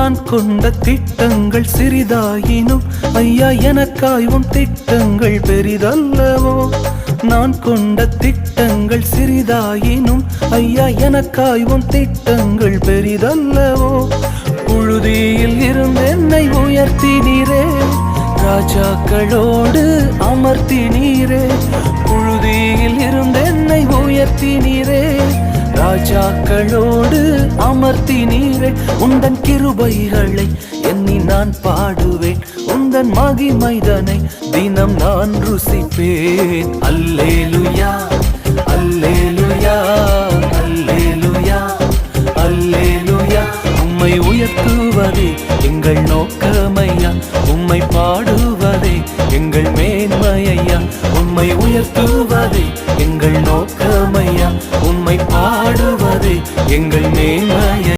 நான் கொண்ட திட்டங்கள் சிறிதாயினும் ஐயா எனக்காய் உன் திட்டங்கள் பெரிதல்லவோ? நான் கொண்ட திட்டங்கள் சிறிதாயினும் ஐயா எனக்காய் உன் திட்டங்கள் பெரிதல்லவோ? புழுதியில் இருந்து என்னை உயர்த்தினீரே ராஜாக்களோடு அமர்த்தினீரே புழுதியில் இருந்து என்னை உயர்த்தினீரே ராஜாக்களோடு அமர்த்தினீரே உந்தன் கிருபைகளை எண்ணி நான் பாடுவேன். உந்தன் மகிமைதனை தினம் நான் ருசிப்பேன். அல்லேலுயா அல்லேலுயா அல்லேலுயா அல்லேலுயா. உம்மை உயர்த்துவதே எங்கள் நோக்கமையா. உம்மை பா உம்மை உயர்த்துவதே எங்கள் நோக்கமையா உம்மை பாடுவதே எங்கள் மேன்மையா